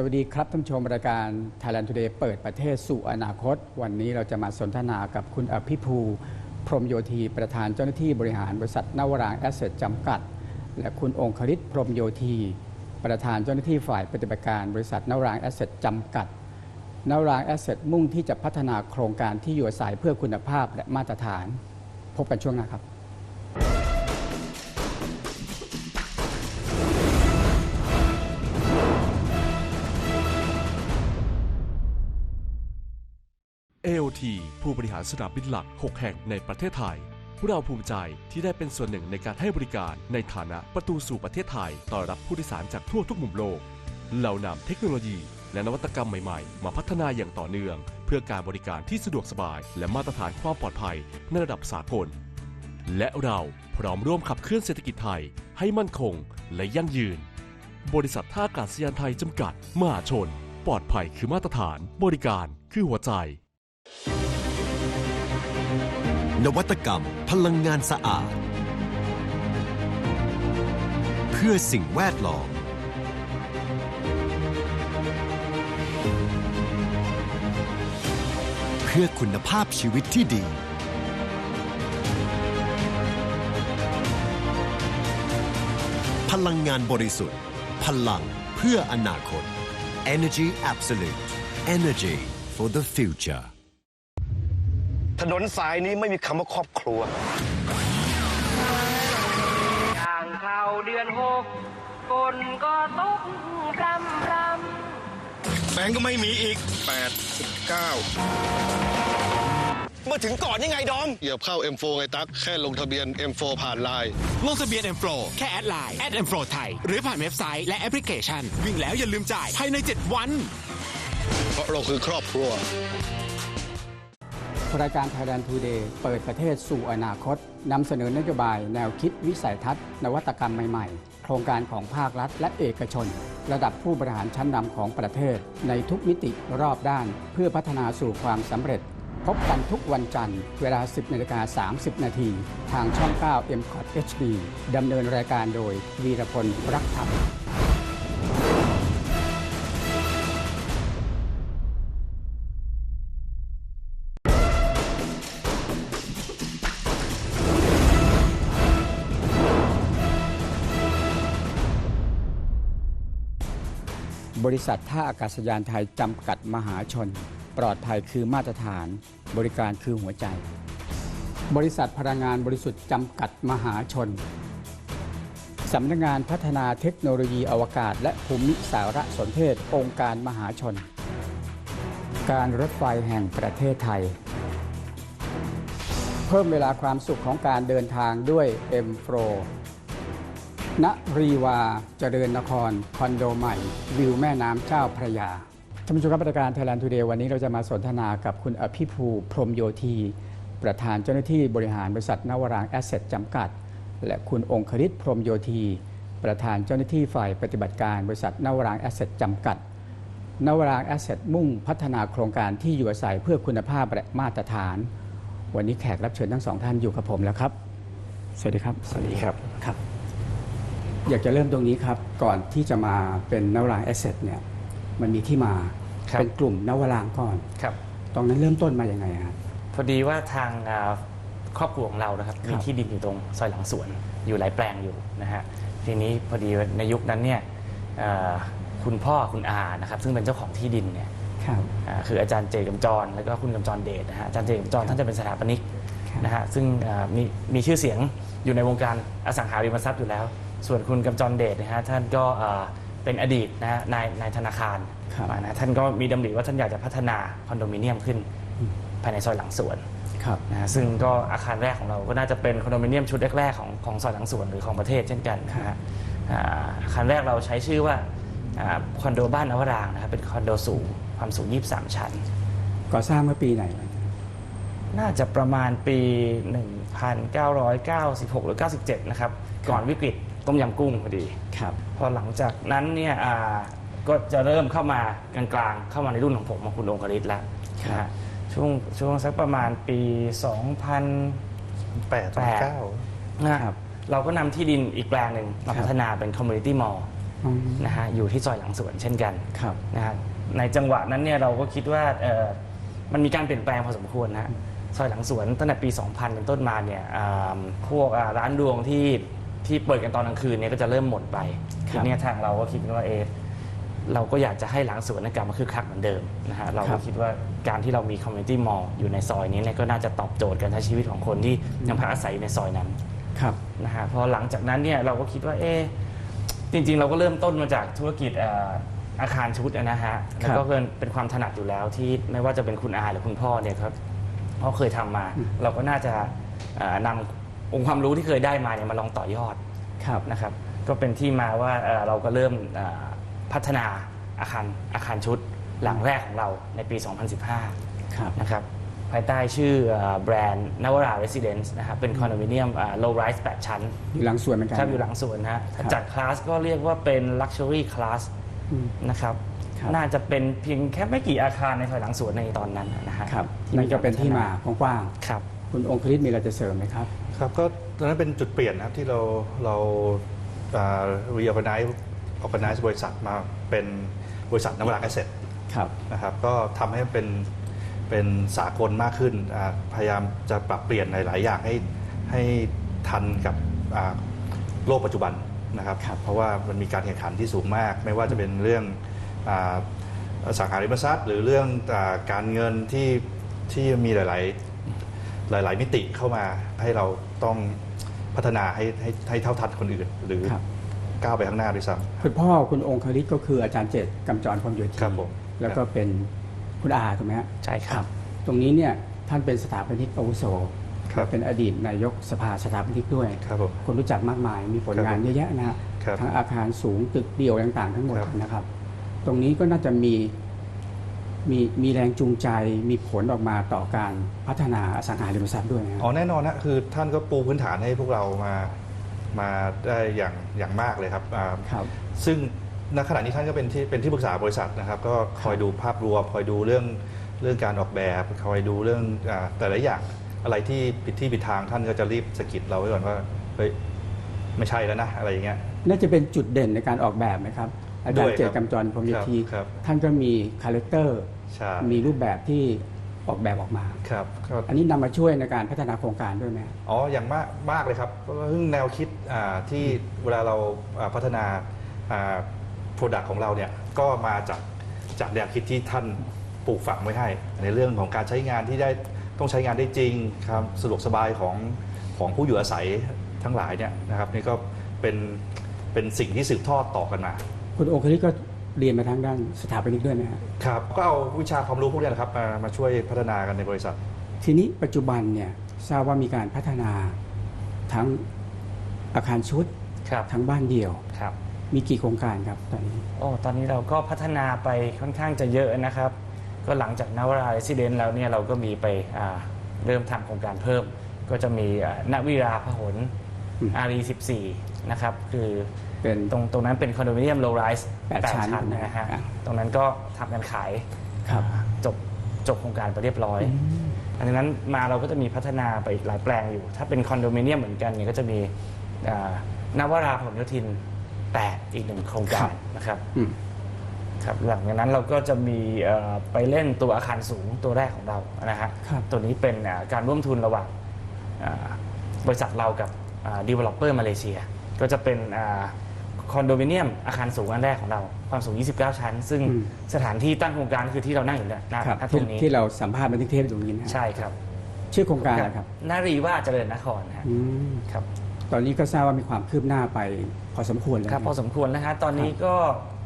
สวัสดีครับท่านชมรายการ Thailand Today เปิดประเทศสู่อนาคต วันนี้เราจะมาสนทนากับคุณอภิภูพรมโยธีประธานเจ้าหน้าที่บริหารบริษัทนวรางแอสเซทจำกัด และคุณองคริตพรมโยธี ประธานเจ้าหน้าที่ฝ่ายปฏิบัติการบริษัทนวรางแอสเซทจำกัดนวรางแอสเซทมุ่งที่จะพัฒนาโครงการที่อยู่อาศัยเพื่อคุณภาพและมาตรฐาน พบกันช่วงหน้าครับารสนามบินหลัก 6 แห่งในประเทศไทยพวกเราภูมิใจที่ได้เป็นส่วนหนึ่งในการให้บริการในฐานะประตูสู่ประเทศไทยต้อรับผู้โดยสารจากทั่วทุกมุมโลก เรานำเทคโนโลยีและนวัตกรรมใหม่ๆ มาพัฒนาอย่างต่อเนื่อง เพื่อการบริการที่สะดวกสบาย และมาตรฐานความปลอดภัยในระดับสากล และเราพร้อมร่วมขับเคลื่อนเศรษฐกิจไทยให้มั่นคงและยั่งยืน บริษัทท่าอากาศยานไทยจำกัด มหาชน ปลอดภัยคือมาตรฐาน บริการคือหัวใจ นวัตกรรม พลังงานสะอาด เพื่อสิ่งแวดล้อม เพื่อคุณภาพชีวิตที่ดี พลังงานบริสุทธิ์ พลังเพื่ออนาคต Energy Absolute Energy for the future ถนนสายนี้ไม่มีคำว่าครอบครัวย่างเข้าเดือนหกฝนก็ตกรำรแบงก์ก็ไม่มีอีก8 9เมื่อถึงก่อนยังไงดอมเหยียบเข้า M4 ไงตั๊กแค่ลงทะเบียน M4 ผ่านไลน์ ลงทะเบียน M Pro แค่แอดไลน์แอด M Pro ไทย หรือผ่านเว็บไซต์และแอปพลิเคชัน วิ่งแล้วอย่าลืมจ่ายภายใน 7 วัน เพราะเราคือครอบครัว รายการ Thailand Today เปิดประเทศสู่อนาคตนำเสนอนโยบายแนวคิดวิสัยทัศน์ นวัตกรรมใหม่ๆ โครงการของภาครัฐและเอกชน ระดับผู้บริหารชั้นนำของประเทศ ในทุกมิติรอบด้าน เพื่อพัฒนาสู่ความสำเร็จ พบกันทุกวันจันทร์ เวลา 10นาฬิกา30 นาทีทางช่อง 9 m c o t HD ดำเนินรายการโดยวีรพลรักธรรม บริษัทท่าอากาศยานไทย จำกัดมหาชน ปลอดภัยคือมาตรฐาน บริการคือหัวใจ บริษัทพลังงานบริสุทธิ์จำกัดมหาชน สำนักงานพัฒนาเทคโนโลยีอวกาศ และภูมิสารสนเทศ องค์การมหาชน การรถไฟแห่งประเทศไทย เพิ่มเวลาความสุขของการเดินทางด้วย M Pro ณรีวาเจริญนคร คอนโดใหม่ วิวแม่น้ำเจ้าพระยาท่านผู้ชมครับรายการ Thailand Today วันนี้เราจะมาสนทนากับคุณอภิภูพรหมโยธี ประธานเจ้าหน้าที่บริหารบริษัทนวรางแอสเซทจำกัด และคุณองคริตพรหมโยธี ประธานเจ้าหน้าที่ฝ่ายปฏิบัติการบริษัทนวรางแอสเซทจำกัดนวรางแอสเซทมุ่งพัฒนาโครงการที่อยู่อาศัยเพื่อคุณภาพและมาตรฐาน วันนี้แขกรับเชิญทั้งสองท่านอยู่กับผมแล้วครับ สวัสดีครับ สวัสดีครับครับ อยากจะเริ่มตรงนี้ครับ ก่อนที่จะมาเป็นนวรางแอสเซทเนี่ยมันมีที่มาครับเป็นกลุ่มนวรางก่อน ครับ ตรงนั้นเริ่มต้นมาอย่างไงฮะ พอดีว่าทางอ่าครอบครัวของเรานะครับครับ มีที่ดินอยู่ตรงซอยหลังสวนอยู่หลายแปลงอยู่นะฮะทีนี้พอดีในยุคนั้นเนี่ยเอ่อคุณพ่อคุณอานะครับซึ่งเป็นเจ้าของที่ดินเนี่ยครับ อ่าคืออาจารย์เจกำจร แล้วก็คุณกำจรเดชนะฮะอาจารย์เจกำจรท่านจะเป็นสถาปนิกครับนะฮะซึ่งอ่ามีมีชื่อเสียงอยู่ในวงการอสังหาริมทรัพย์อยู่แล้ว ส่วนคุณกำจรเดชนะฮะท่านก็อ่าเป็นอดีตนะฮะนายนายธนาคารครับมานะท่านก็มีดำริว่าท่านอยากจะพัฒนาคอนโดมิเนียมขึ้นภายในซอยหลังสวนครับนะฮะซึ่งก็อาคารแรกของเราก็น่าจะเป็นคอนโดมิเนียมชุดแรกๆของของซอยหลังสวนหรือของประเทศเช่นกันนะฮะอ่าอาคารแรกเราใช้ชื่อว่าอ่าคอนโดบ้านนวรางค์นะครับเป็นคอนโดสูงความสูง 23 ชั้น ก่อสร้างเมื่อปีไหน น่าจะประมาณปี 1996 หรือ 97 นะครับ ก่อนวิกฤต ต้มยำกุ้งพอดี ครับ พอหลังจากนั้นเนี่ยอ่าก็จะเริ่มเข้ามากลางๆ เข้ามาในรุ่นของผมของคุณองคริตแล้วนะฮะช่วงช่วงสักประมาณปี 2000 แปดแปด เก้า นะครับ เราก็นำที่ดินอีกแปลงหนึ่งมาครับ พัฒนาเป็นคอมมูนิตี้มอลล์อืมนะฮะอยู่ที่ซอยหลังสวนเช่นกัน ครับ นะฮะในจังหวะนั้นเนี่ยเราก็คิดว่าเอ่อมันมีการเปลี่ยนแปลงพอสมควรนะฮะซอยหลังสวนตั้งแต่ปี 2000 เป็นต้นมาเนี่ยอ่าพวกอ่าร้านดวงที่ ที่เปิดกันตอนกลางคืนเนี่ยก็จะเริ่มหมดไปครับทีเนี้ยทางเราก็คิดว่าเออเราก็อยากจะให้หลังสวนนั้นกลับมาคึกคักเหมือนเดิมนะฮะเราครัก็บ คิดว่าการที่เรามีคอมมูนิตี้มอลล์อยู่ในซอยนี้เนี่ยก็น่าจะตอบโจทย์การใช้ชีวิตของคนที่ยังพักอาศัยอยู่ในซอยนั้น ครับ นะฮะพอหลังจากนั้นเนี่ยเราก็คิดว่าเอ๊ะจริงๆ เราก็เริ่มต้นมาจากธุรกิจเอ่ออาคารชุดนะฮะแล้วก็เป็นเป็นความถนัดอยู่แล้วที่ไม่ว่าจะเป็นคุณอาหรือคุณพ่อเนี่ยครับเขาเคยทำมา เราก็น่าจะเอ่อนำ องค์ความรู้ที่เคยได้มาเนี่ยมาลองต่อยอดครับนะครับ ก็เป็นที่มาว่าเอ่อเราก็เริ่มเอ่อพัฒนาอาคารอาคารชุดหลังแรกของเราในปี 2015 ครับ นะครับภายใต้ชื่อเอ่อแบรนด์นวราเรสซิเดนซ์นะครับเป็นคอนโดมิเนียมโลว์ไรส์8ชั้นอยู่หลังสวนเหมือนกันใช่อยู่หลังสวนนะฮะครับ จัดคลาสก็เรียกว่าเป็น Luxury Class อืม นะครับ ครับ น่าจะเป็นเพียงแค่ไม่กี่อาคารในซอยหลังสวนในตอนนั้นนะฮะครับที่นั่นก็เป็นที่มาพัฒกว้างครับๆ คุณองคลิตมีอะไรจะเสริมไหมครับ ครับก็ตอนนั้นเป็นจุดเปลี่ยนนะครับที่เราเรารีออ g a ไนซ์ออ g a ไนซ์บริษัทมาเป็นบริษัทนวราแอสเซทครับนะครับก็ทำให้เป็นเป็นสากลมากขึ้นอ่าพยายามจะปรับเปลี่ยนในหลายอย่างให้ให้ทันกับอ่าโลกปัจจุบันนะครับครับเพราะว่ามันมีการแข่งขันที่สูงมาก ไม่ว่าจะเป็นเรื่องอาอสังหาริมทรัพย์ หรือเรื่องอาการเงินที่ที่มีหลาย ๆ หลาย ๆ มิติเข้ามาให้เราต้องพัฒนาให้ให้ให้เท่าทันคนอื่น หรือครับ ก้าวไปข้างหน้าด้วยซ้ำคุณพ่อคุณองคลิตก็คืออาจารย์เจตกำจรพรหมโยธินครับผมแล้วก็เป็นคุณอาถูกไหมฮะใช่ครับ ตรงนี้เนี่ยท่านเป็นสถาปนิกอาวุโสครับ เป็นอดีตนายกสภาสถาปนิกด้วย ครับผม คนรู้จักมากมายมีผลงานครับเยอะแยะนะฮะครับทั้งอาคารสูงตึกเดี่ยวต่างๆ ทั้งหมดครับ นะครับ ตรงนี้ก็น่าจะมี มีมีแรงจูงใจมีผลออกมาต่อการพัฒนาอสังหาริมทรัพย์ด้วยนะอ๋อแน่นอนนะคือท่านก็ปูพื้นฐานให้พวกเรามามาได้อย่างอย่างมากเลยครับอ่าครับ ซึ่งณขณะนี้ท่านก็เป็นที่เป็นที่ปรึกษาบริษัทนะครับ ก็คอยดูภาพรวมคอยดูเรื่องเรื่องการออกแบบคอยดูเรื่องอาแต่ละอย่างอะไรที่ผิดที่ผิดทางท่านก็จะรีบสะกิดเราไว้ก่อนว่าเฮ้ยไม่ใช่แล้วนะอะไรอย่างเงี้ย น่าจะเป็นจุดเด่นในการออกแบบนะครับอาจารด้วย์ยเจตครับกำจรพรหมโยธีครับ ท่านก็มีคาแรคเตอร์ ใช่มีรูปแบบที่ออกแบบออกมา ครับก็อันนี้นำมาช่วยในการพัฒนาโครงการด้วยไหม อ๋ออย่างมากมากเลยครับเพราะว่าแนวคิดอ่าที่เวลาเราอ่าพัฒนาโปรดักต์ของเราเนี่ยก็มาจากจากแนวคิดที่ท่านปลูกฝังไว้ให้ ในเรื่องของการใช้งานที่ได้ต้องใช้งานได้จริงครับสะดวกสบายของของผู้อยู่อาศัยทั้งหลายเนี่ยนะครับนี่ก็เป็นเป็นสิ่งที่สืบทอดต่อกันมา คุณโอคลิตก็ เรียนมาทางด้านสถาปนิกด้วยนะฮะครับก็เอาวิชาความรู้พวกนี้แหละครับมามาช่วยพัฒนากันในบริษัท ทีนี้ปัจจุบันเนี่ยทราบว่ามีการพัฒนาทั้งอาคารชุดครับทั้งบ้านเดี่ยว ครับมีกี่โครงการครับตอนนี้ โอ้ตอนนี้เราก็พัฒนาไปค่อนข้างจะเยอะนะครับ ก็หลังจากนวราเรสซิเดนซ์แล้วเนี่ยเราก็มีไปอ่าเริ่มทำโครงการเพิ่ม ก็จะมีอ่านวิราพหลอืม อารี14 นะครับ คือ เป็นตรงตรงนั้นเป็นคอนโดมิเนียมโลไรส์แปดชั้นนะฮะอะตรงนั้นก็ทำกันขายครับจบจบโครงการไปเรียบร้อยอันนั้นมาเราก็จะมีพัฒนาไปอีกหลายแปลงอยู่ ถ้าเป็นคอนโดมิเนียมเหมือนกันเนี่ยก็จะมีอ่านวราผลโยธิน8อีกหนึ่งโครงการนะครับอืมครับหลังจากนั้นเราก็จะมีเอ่อไปเล่นตัวอาคารสูงตัวแรกของเรานะฮะครับตัวนี้เป็นอ่าการร่วมทุนระหว่างอ่าบริษัทเรากับดีเวลลอปเปอร์มาเลเซีย ก็จะเป็น คอนโดมิเนียมอาคารสูงอันแรกของเราความสูง 29 ชั้น ซึ่งอืม สถานที่ตั้งโครงการคือที่เรานั่งอยู่เนี่ยนะครับณตที่รงนี้ที่เราสัมภาษณ์บันทึกเทปอยู่ตรงนี้นะฮะใช่ครับชื่อโครงการอะไรครับนารีว่าเจริญนครนะฮะอืมครับ ตอนนี้ก็ทราบว่ามีความคืบหน้าไปพอสมควรแล้วครับนะพอสมควรนะฮะตอนนี้ก็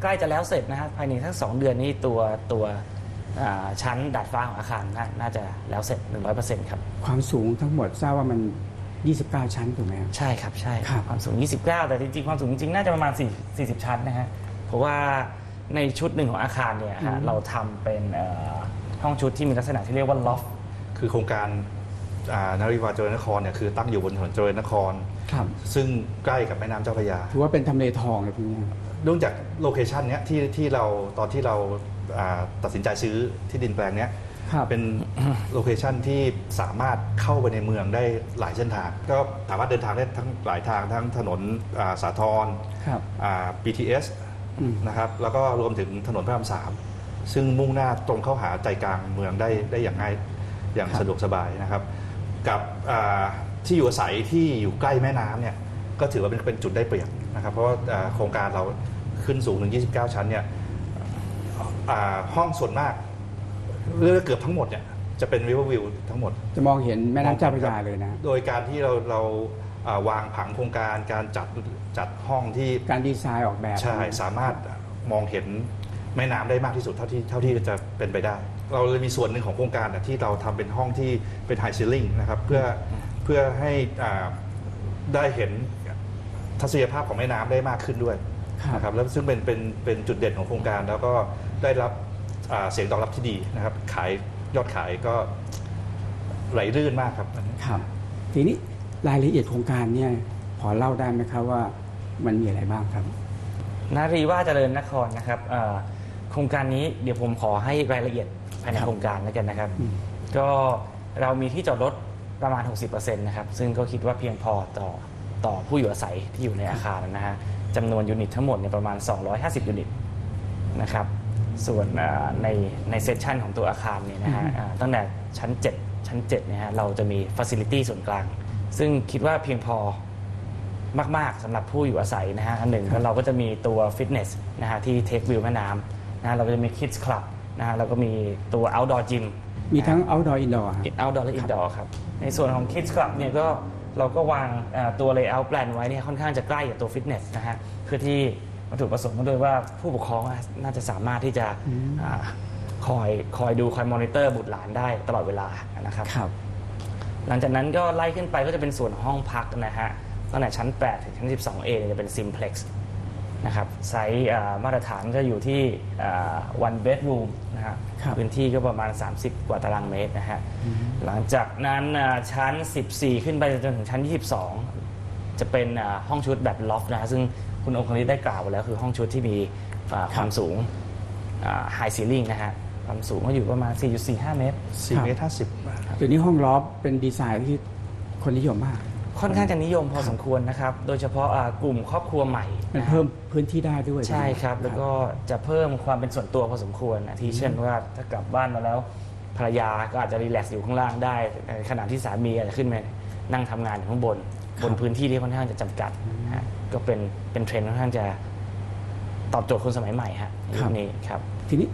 ใกล้จะแล้วเสร็จนะฮะภายในทั้งสองเดือนนี้ตัวตัวอ่าชั้นดาดฟ้าของอาคารนาน่าจะแล้วเสร็จ 100%ครับ ความสูงทั้งหมดทราบว่ามัน 29 ชั้นถูกไหมครับ ใช่ครับใช่ครับ ความสูง 29 แต่จริงๆ ความสูงจริงๆ น่าจะประมาณ4 40 ชั้นนะฮะ เพราะว่าในชุดหนึ่งของอาคารเนี่ยฮะเราทำเป็นเอ่อห้องชุดที่มีลักษณะที่เรียกว่าล็อฟ คือโครงการอ่านริวาเจริญนครเนี่ยคือตั้งอยู่บนถนนเจริญนคร ครับ ซึ่งใกล้กับแม่น้ำเจ้าพระยาถือว่าเป็นทำเลทองเลยพวกนี้ เนื่องจากโลเคชันเนี้ยที่ที่เราตอนที่เราอ่าตัดสินใจซื้อที่ดินแปลงเนี้ย ครับเป็นโลเคชันที่สามารถเข้าไปในเมืองได้หลายเส้นทาง ก็สามารถเดินทางได้ทั้งหลายทางทั้งถนนอ่าสาทรครับ อ่า BTS อืม นะครับแล้วก็รวมถึงถนนพระรามสามซึ่งมุ่งหน้าตรงเข้าหาใจกลางเมืองได้ได้อย่างง่ายอย่างครับ สะดวกสบายนะครับ กับอ่าที่อยู่อาศัยที่อยู่ใกล้แม่น้ำเนี่ยก็ถือว่าเป็นเป็นจุดได้เปรียบนะครับเพราะว่าอ่าโครงการเราขึ้นสูงถึง 29 ชั้นเนี่ยอ่าห้องส่วนมาก เรื่องเกือบทั้งหมดเนี่ยจะเป็นวิววิวทั้งหมด จะมองเห็นแม่น้ำเจ้าพระยาเลยนะ โดยการที่เราเราอ่าวางผังโครงการการจัดจัดห้องที่การดีไซน์ออกแบบใช่สามารถมองเห็นแม่น้ำได้มากที่สุดเท่าที่เท่าที่จะเป็นไปได้ เราเลยมีส่วนหนึ่งของโครงการน่ะที่เราทำเป็นห้องที่เป็นไฮซีลิงนะครับเพื่อเพื่อให้อ่าได้เห็นทัศนียภาพของแม่น้ำได้มากขึ้นด้วย ครับ นะครับแล้วซึ่งเป็นเป็นเป็นจุดเด่นของโครงการแล้วก็ได้รับอ่า เสียงตอบรับที่ดีนะครับ ขายยอดขายก็ไหลลื่นมากครับอันนี้ครับ ทีนี้รายละเอียดโครงการเนี่ยพอเล่าได้ไหมครับว่ามันมีอะไรบ้างครับ นารีว่าเจริญนครนะครับเอ่อโครงการนี้เดี๋ยวผมขอให้รายละเอียดภายในครับโครงการแล้วกันนะครับอืมก็เรามีที่จอดรถประมาณ 60%นะครับ ซึ่งก็คิดว่าเพียงพอต่อต่อผู้อยู่อาศัยที่อยู่ในอาคารนะฮะจำนวนยูนิตทั้งหมดเนี่ยประมาณ 250 ยูนิตนะครับ ส่วนเอ่อในในเซสชันของตัวอาคารเนี่ยนะฮะอ่าตั้งแต่ชั้น 7 ชั้น7เนี่ยฮะเราจะมีฟัซิลิตี้ส่วนกลาง ซึ่งคิดว่าเพียงพอมาก ๆสำหรับผู้อยู่อาศัยนะฮะอันหนึ่งแล้วเราก็จะมีตัวฟิตเนสนะฮะที่เทควิวแม่น้ำนะฮะเราก็จะมีคิดส์คลับนะฮะแล้วก็มีตัว outdoor gym มีทั้ง outdoor indoor ฮะ outdoor และ indoor ครับ ในส่วนของ kids club เนี่ยก็เราก็วางเอ่อตัว layout plan ไว้เนี่ยค่อนข้างจะใกล้กับตัวฟิตเนสนะฮะเพื่อที่ วัตถุประสงค์ก็โดยว่าผู้ปกครองอะน่าจะสามารถที่จะอ่าคอยคอยดูคอยมอนิเตอร์บุตรหลานได้ตลอดเวลานะครับ ครับ หลังจากนั้นก็ไล่ขึ้นไปก็จะเป็นส่วนห้องพักนะฮะตั้งแต่ชั้น 8 ถึงชั้น 12A เนี่ยจะเป็น simplex นะครับไซส์อ่ามาตรฐานก็อยู่ที่อ่า one bedroom นะฮะครับ พื้นที่ก็ประมาณ 30 กว่าตารางเมตรนะฮะ หลังจากนั้นอ่าชั้น 14 ขึ้นไปจนถึงชั้น 22 จะเป็นอ่าห้องชุดแบบล็อฟนะฮะซึ่ง คุณองคลิตได้กล่าวไว้แล้วคือห้องชุดที่มีอ่าความสูง high ceiling นะฮะความสูงก็อยู่ประมาณ 4.45 เมตรสี่เมตรห้าสิบเดี๋ยวนี้ห้องลอฟเป็นดีไซน์ที่คนนิยมมาก ค่อนข้างจะนิยมพอสมควรนะครับ โดยเฉพาะอ่ากลุ่มครอบครัวใหม่ มันนะฮะเพิ่มพื้นที่ได้ด้วย ใช่ครับ แล้วก็จะเพิ่มความเป็นส่วนตัวพอสมควรอาที่เช่นว่าถ้ากลับบ้านมาแล้วภรรยาก็อาจจะรีแลกซ์อยู่ข้างล่างได้ในขณะที่สามีอาจจะขึ้นมานั่งทำงานอยู่ข้างบน บนพื้นที่ที่ค่อนข้างจะจำกัดนะฮะ ก็เป็นเป็นเทรนด์ค่อนข้างจะตอบโจทย์คนสมัยใหม่ฮะในยุคนี้ครับ ทีนี้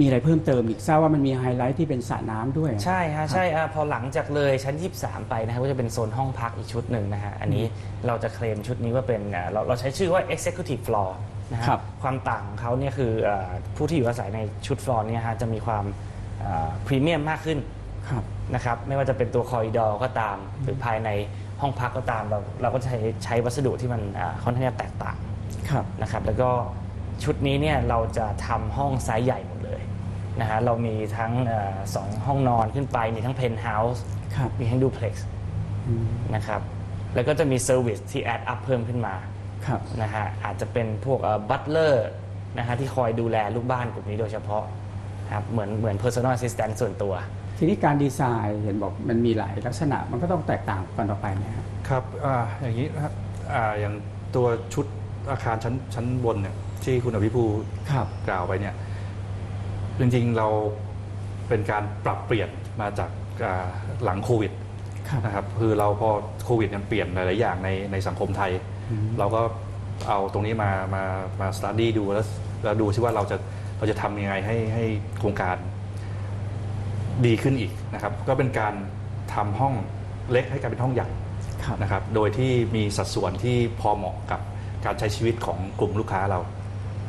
มีอะไรเพิ่มเติมอีกทราบว่ามันมีไฮไลท์ที่เป็นสระน้ำด้วย ใช่ฮะใช่อะพอหลังจากเลยชั้น 23 ไปนะครับก็จะเป็นโซนห้องพักอีกชุดหนึ่งนะฮะอันนี้เราจะเคลมชุดนี้ว่าเป็นอะเราเราใช้ชื่อว่า executive floor นะฮะครับ ความต่างของเขาเนี่ยคืออะผู้ที่อยู่อาศัยในชุดฟลอร์เนี่ยฮะจะมีความพรีเมียมมากขึ้น ครับ นะครับไม่ว่าจะเป็นตัวคอริดอร์ก็ตามหรือภายใน ห้องพักก็ตามเราเราก็ใช้ใช้วัสดุที่มันอะค่อนข้างจะแตกต่างครับนะครับ แล้วก็ชุดนี้เนี่ยเราจะทำห้องไซส์ใหญ่หมดเลยนะฮะเรามีทั้งเออสองห้องนอนขึ้นไป มีทั้งเพนท์เฮาส์ครับมีทั้งดูเพล็กซ์อืมนะครับแล้วก็จะมีเซอร์วิสที่แอดอัพเพิ่มขึ้นมาครับนะฮะอาจจะเป็นพวกบัตเลอร์นะฮะที่คอยดูแลลูกบ้านกลุ่มนี้โดยเฉพาะครับเหมือนเหมือน personal assistant ส่วนตัว ทีนี้การดีไซน์เห็นบอกมันมีหลายลักษณะมันก็ต้องแตกต่างกันออกไปนะฮะครับอ่าอย่างนี้นะครับอ่าอย่างตัวชุดอาคารชั้นชั้นบนเนี่ยที่คุณอภิภูครับกล่าวไปเนี่ยจริงๆเราเป็นการปรับเปลี่ยนมาจากอ่าหลังโควิดครับ นะครับคือเราพอโควิดมันเปลี่ยนหลายๆอย่างในในสังคมไทยเราก็เอาตรงนี้มามามาสต u d ดี้ดูแล้วแล้วดูซิว่าเราจะเราจะทำยังไงให้ให้โครงการ ดีขึ้นอีกนะครับ ก็เป็นการทำห้องเล็กให้กลายเป็นห้องใหญ่ครับ นะครับ โดยที่มีสัดส่วนที่พอเหมาะกับการใช้ชีวิตของกลุ่มลูกค้าเรา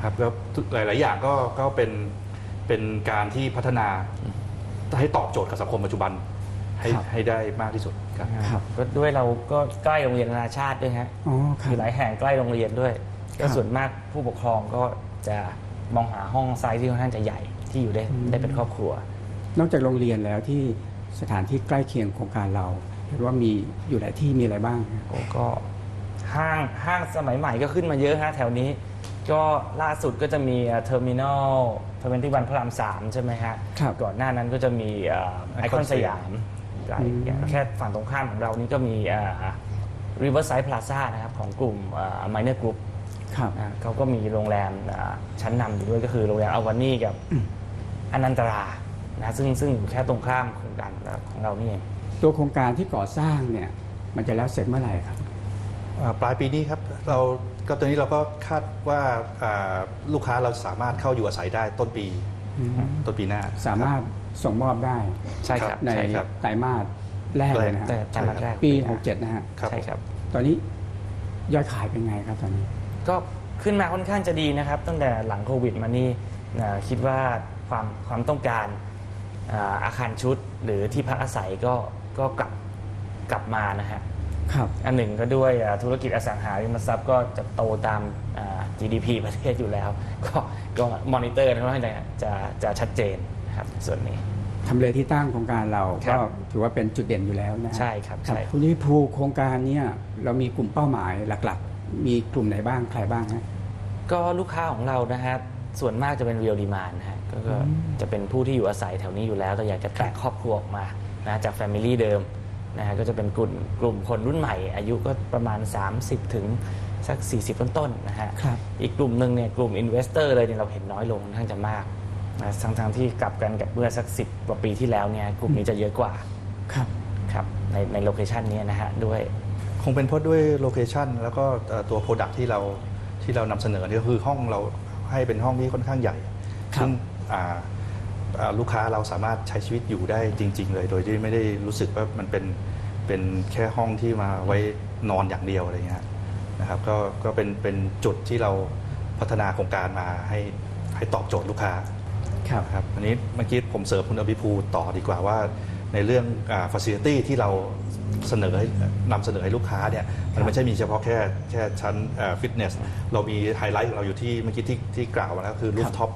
ครับก็หลาย ๆ อย่างก็ก็เป็นเป็นการที่พัฒนาให้ตอบโจทย์กับสังคมปัจจุบันให้ครับ ให้ได้มากที่สุดครับ ครับก็ด้วยเราก็ใกล้โรงเรียนนานาชาติด้วยฮะอ๋อครัมีบ หลายแห่งใกล้โรงเรียนด้วย ครัก็บ ส่วนมากผู้ปกครองก็จะมองหาห้องไซส์ที่ค่อนข้างจะใหญ่ที่อยู่ได้อืมได้เป็นครอบครัว นอกจากโรงเรียนแล้วที่สถานที่ใกล้เคียงโครงการเราเห็นว่ามีอยู่หลายที่มีอะไรบ้างครับ โอ้ก็ห้างห้างสมัยใหม่ก็ขึ้นมาเยอะฮะแถวนี้ ก็ล่าสุดก็จะมีเทอร์มินอลทเวนตี้วันพระรามสามใช่ไหมฮะครับก่อนหน้านั้นก็จะมีไอคอน Icon สยามใกล้อืมแค่ฝั่งตรงข้ามของเรานี่ก็มีริเวอร์ไซด์พลาซ่านะครับของกลุ่มมายเนอร์กรุ๊ปครับนะเขาก็มีโรงแรมอ่าชั้นนำอยู่ด้วยก็คือโรงแรมอาวานี่กับอนันตรา นะซึ่งซึ่งอยู่แค่ตรงข้ามโครงการของเรานี่เองตัวโครงการที่ก่อสร้างเนี่ยมันจะแล้วเสร็จเมื่อไหร่ครับอ่าปลายปีนี้ครับเราก็ตอนนี้เราก็คาดว่าอ่าลูกค้าเราสามารถเข้าอยู่อาศัยได้ต้นปีอืมต้นปีหน้าสามารถส่งมอบได้ใช่ครับในใช่ครับไตรมาสแรกเลยนะฮะแต่แต่มาแรกปีนะ67นะฮะครับใช่ครับตอนนี้ยอดขายเป็นไงครับตอนนี้ ก็ขึ้นมาค่อนข้างจะดีนะครับ ตั้งแต่หลังโควิดมานี่อ่าคิดว่าความความต้องการ อ่าอาคารชุดหรือที่พักอาศัยก็ก็กลับกลับมานะฮะครับอันหนึ่งก็ด้วยอ่าธุรกิจอสังหาริมทรัพย์ก็จะโตตามอ่า GDP ประเทศอยู่แล้ว ก็ก็มอนิเตอร์ค่อนข้างจะจะจะชัดเจนนะครับส่วนนี้ทำเลที่ตั้งโครงการเราครัก็บถือว่าเป็นจุดเด่นอยู่แล้วนะฮะใช่ครับใช่คุณนิภูโครงการเนี้เรามีกลุ่มเป้าหมายหลักๆ มีกลุ่มไหนบ้างใครบ้างฮะก็ลูกค้าของเรานะฮะ ส่วนมากจะเป็นเรียลดีมานนะฮะก็ก็อืมจะเป็นผู้ที่อยู่อาศัยแถวนี้อยู่แล้ว แต่อยากจะแตกครอบครัวออกมานะจากแฟมิลี่เดิมนะฮะก็จะเป็นกลุ่มกลุ่มคนรุ่นใหม่ อายุก็ประมาณ 30 ถึงสัก 40ต้นๆนะฮะครับ อีกกลุ่มหนึ่งเนี่ยกลุ่มอินเวสเตอร์เลยเนี่ยเราเห็นน้อยลงค่อนข้างจะมากนะทั้งทางๆที่กลับกันกับเมื่อสัก 10กว่าปีที่แล้วเนี่ยกลุ่มนี้จะเยอะกว่าครับ ครับในในโลเคชันนี้นะฮะด้วย คงเป็นเพราะด้วยโลเคชันแล้วก็เอ่อตัวโปรดักที่เราที่เรานำเสนอเนี่ยก็คือห้องเรา ให้เป็นห้องที่ค่อนข้างใหญ่ ครับ ซึ่งอ่าอ่าลูกค้าเราสามารถใช้ชีวิตอยู่ได้จริง ๆ เลย โดยที่ไม่ได้รู้สึกว่ามันเป็นเป็นแค่ห้องที่มาไว้นอนอย่างเดียวอะไรเงี้ยนะครับก็ก็เป็นเป็นจุดที่เราพัฒนาโครงการมาให้ให้ตอบโจทย์ลูกค้า ครับ ครับอันนี้เมื่อกี้ผมเสริมคุณอภิภูต่อดีกว่าว่า ในเรื่องฟัซิลิตี้ที่เราเสนอให้นำเสนอให้ลูกค้าเนี่ยมันไม่ใช่มีเฉพาะแค่แค่ชั้นฟิตเนส เรามีไฮไลท์ของเราอยู่ที่เมื่อกี้ที่ที่กล่าวมาแล้วคือรูฟท็อป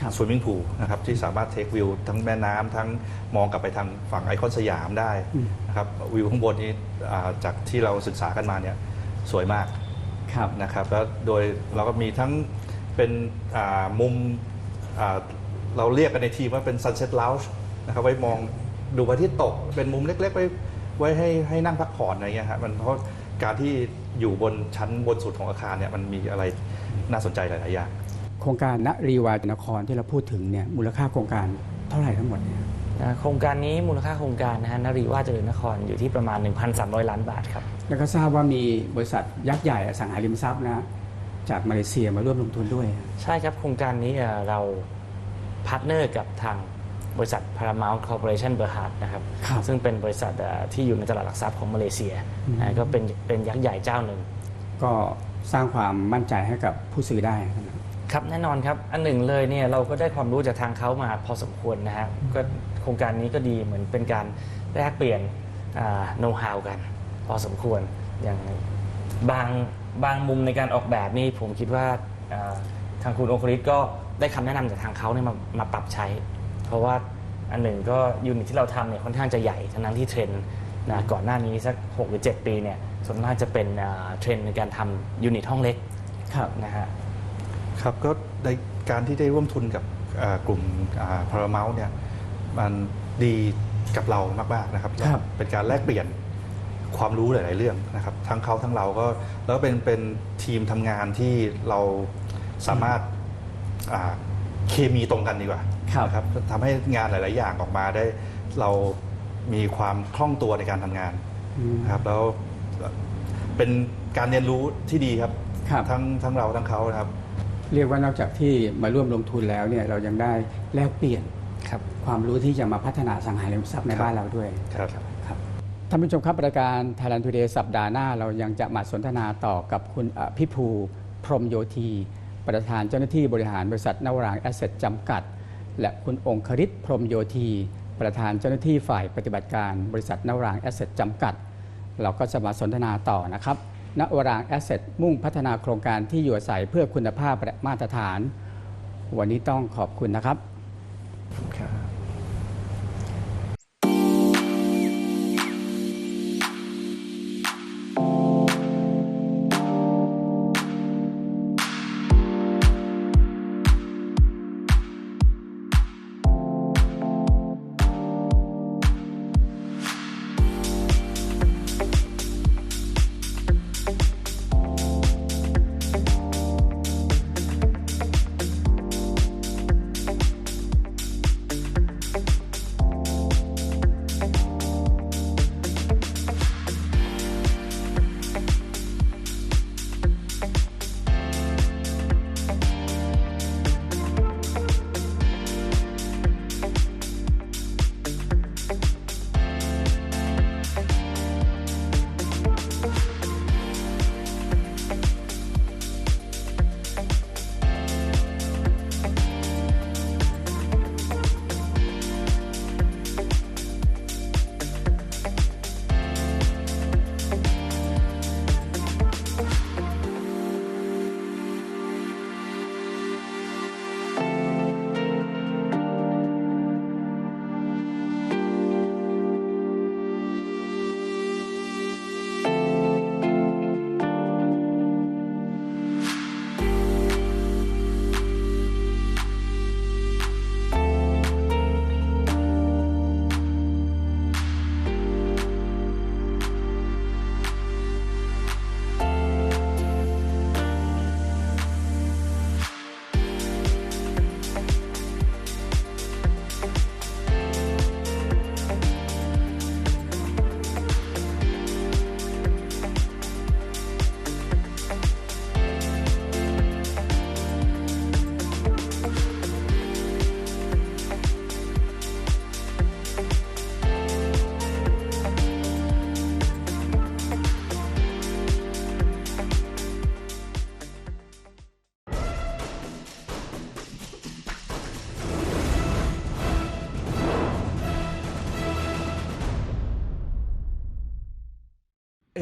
ครับสวิมมิ่งพูลนะครับที่สามารถเทควิวทั้งแม่น้ำทั้งมองกลับไปทางฝั่งไอคอนสยามได้อืมนะครับวิวข้างบนนี้อ่าจากที่เราศึกษากันมาเนี่ยสวยมากครับนะครับแล้วโดยเราก็มีทั้งเป็นอ่ามุมอ่าเราเรียกกันในทีมว่าเป็น Sunset Lounge นะครับไว้มอง ดูพระอาทิตย์ตกเป็นมุมเล็กๆไว้ไว้ให้ให้นั่งพักผ่อนอะไรเงี้ยฮะมันเพราะการที่อยู่บนชั้นบนสุดของอาคารเนี่ยมันมีอะไรน่าสนใจหลายๆอย่างโครงการนรีวานครที่เราพูดถึงเนี่ยมูลค่าโครงการเท่าไหร่ทั้งหมดเนี่ยนะโครงการนี้มูลค่าโครงการนะฮะนรีว่าเจริญนครอยู่ที่ประมาณ 1,300 ล้านบาทครับ แล้วก็ทราบว่ามีบริษัทยักษ์ใหญ่อสังหาริมทรัพย์นะจากมาเลเซียมาร่วมลงทุนด้วย ใช่ครับโครงการนี้เอ่อเราพาร์ทเนอร์กับทาง บริษัท Paramount Corporation Berhad นะครับครับซึ่งเป็นบริษัทเอ่อที่อยู่ในตลาดหลักทรัพย์ของมาเลเซียอืมนะก็เป็นเป็นยักษ์ใหญ่เจ้าหนึ่ง ก็สร้างความมั่นใจให้กับผู้ซื้อได้นะครับ ครับแน่นอนครับ อันหนึ่งเลยเนี่ยเราก็ได้ความรู้จากทางเขามาพอสมควรนะฮะก็โครงการนี้ก็ดีเหมือนเป็นการแลกเปลี่ยนโน้ตฮาวกัน พอสมควรอย่างบางบางมุมในการออกแบบนี่ผมคิดว่าอ่าทางคุณโอคริสก็ได้คำแนะนำจากทางเขาเนี่ยมามาปรับใช้ เพราะว่าอันหนึ่งก็ยูนิตที่เราทำเนี่ยค่อนข้างจะใหญ่ ทั้งนั้นที่เทรนด์นะก่อนหน้านี้สัก 6 หรือ 7 ปีเนี่ยส่วนมากจะเป็นอ่าเทรนด์ในการทำยูนิตห้องเล็กครับนะฮะครับก็ในการที่ได้ร่วมทุนกับอ่ากลุ่มพาราเมลเนี่ยมันดีกับเรามากๆนะครับครับเป็นการแลกเปลี่ยนความรู้หลาย ๆ เรื่องนะครับทั้งเขาทั้งเราก็แล้วก็เป็นเป็นทีมทำงานที่เราสามารถอ่า เคมีตรงกันดีกว่าครับนะครับทำให้งานหลาย ๆ อย่างออกมาได้เรามีความคล่องตัวในการทำงานอืม นะครับแล้วเป็นการเรียนรู้ที่ดีครับ ครับ ทั้งทั้งเราทั้งเขานะครับ เรียกว่านอกจากที่มาร่วมลงทุนแล้วเนี่ยเรายังได้แลกเปลี่ยนครับ ความรู้ที่จะมาพัฒนาอสังหาริมทรัพย์ในครับ บ้านเราด้วย ครับ ครับท่านผู้ชมครับรายการ Thailand Today สัปดาห์หน้า เรายังจะมาสนทนาต่อกับคุณอภิภูพรหมโยธี ประธานเจ้าหน้าที่บริหารบริษัทนวรางแอสเซทจำกัด และคุณองคริตพรมโยธี ประธานเจ้าหน้าที่ฝ่ายปฏิบัติการบริษัทนวรางแอสเซทจำกัด เราก็จะมาสนทนาต่อนะครับนวรางแอสเซทมุ่งพัฒนาโครงการที่อยู่อาศัยเพื่อคุณภาพและมาตรฐาน วันนี้ต้องขอบคุณนะครับ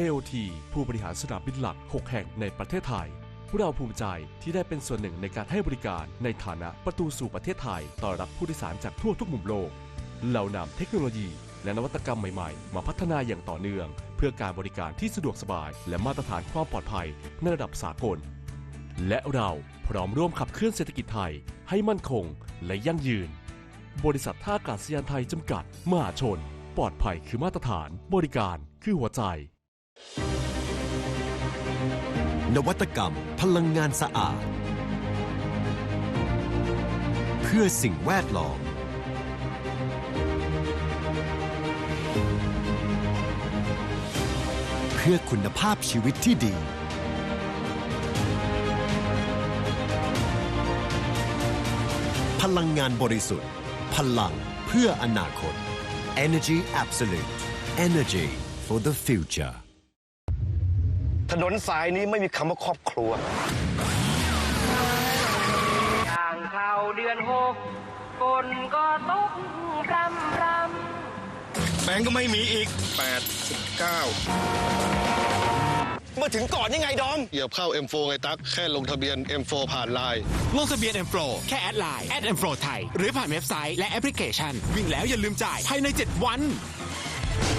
AOT ผู้บริหารสนามบินหลัก 6 แห่งในประเทศไทยพวกเราภูมิใจที่ได้เป็นส่วนหนึ่งในการให้บริการในฐานะประตูสู่ประเทศไทยต้อนรับผู้โดยสารจากทั่วทุกมุมโลก เรานำเทคโนโลยี และนวัตกรรมใหม่ๆ มาพัฒนาอย่างต่อเนื่อง เพื่อการบริการที่สะดวกสบาย และมาตรฐานความปลอดภัยในระดับสากล และเราพร้อมร่วมขับเคลื่อนเศรษฐกิจไทยให้มั่นคงและยั่งยืน บริษัทท่าอากาศยานไทยจำกัด มหาชน ปลอดภัยคือมาตรฐาน บริการคือหัวใจ นวัตกรรมพลังงานสะอาด เพื่อสิ่งแวดล้อม เพื่อคุณภาพชีวิตที่ดี พลังงานบริสุทธิ์ พลังเพื่ออนาคต Energy Absolute Energy for the future ถนนสายนี้ไม่มีคำว่าครอบครัวทางเข้าเดือนหกฝนก็ตกรำรำแบงก์ก็ไม่มีอีก8 9มาถึงก่อนยังไงดอมเหยียบเข้า M4 ไงตั๊ก แค่ลงทะเบียน M4 ผ่านไลน์ ลงทะเบียน M Pro แค่แอดไลน์ M Pro ไทย หรือผ่านเว็บไซต์และแอปพลิเคชัน วิ่งแล้วอย่าลืมจ่ายภายใน 7 วัน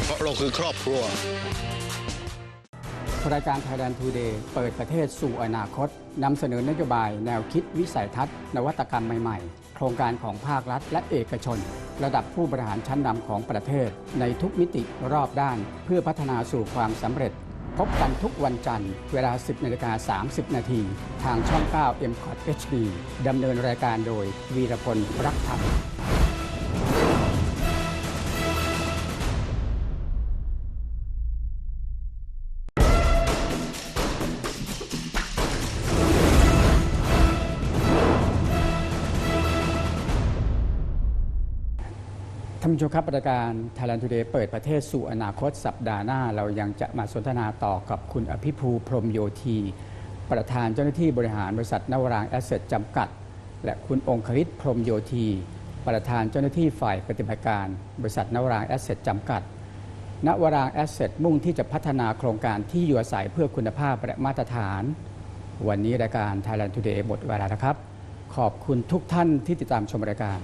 เพราะเราคือครอบครัว รายการ Thailand Today เปิดประเทศสู่อนาคตนำเสนอนโยบายแนวคิดวิสัยทัศน์ นวัตกรรมใหม่ๆ โครงการของภาครัฐและเอกชน ระดับผู้บริหารชั้นนำของประเทศ ในทุกมิติรอบด้าน เพื่อพัฒนาสู่ความสำเร็จ พบกันทุกวันจันทร์ เวลา 10นาฬิกา30 นาที ทางช่อง 9 m c o t HD ดำเนินรายการโดยวีรพลรักธรรม ท่านผู้ชมครับรายการ Thailand Today เปิดประเทศสู่อนาคตสัปดาห์หน้า เรายังจะมาสนทนาต่อกับคุณอภิภูพรมโยธี ประธานเจ้าหน้าที่บริหารบริษัทนวรางแอสเซทจำกัด และคุณองคริตพรมโยธี ประธานเจ้าหน้าที่ฝ่ายปฏิบัติการ บริษัทนวรางแอสเซทจำกัดนวรางแอสเซทมุ่งที่จะพัฒนาโครงการที่อยู่อาศัยเพื่อคุณภาพและมาตรฐาน วันนี้รายการ Thailand Today หมดเวลาแล้วครับ ขอบคุณทุกท่านที่ติดตามชมรายการ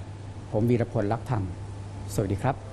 ผมวีรพลลักษ์ธรรม สวัสดีครับ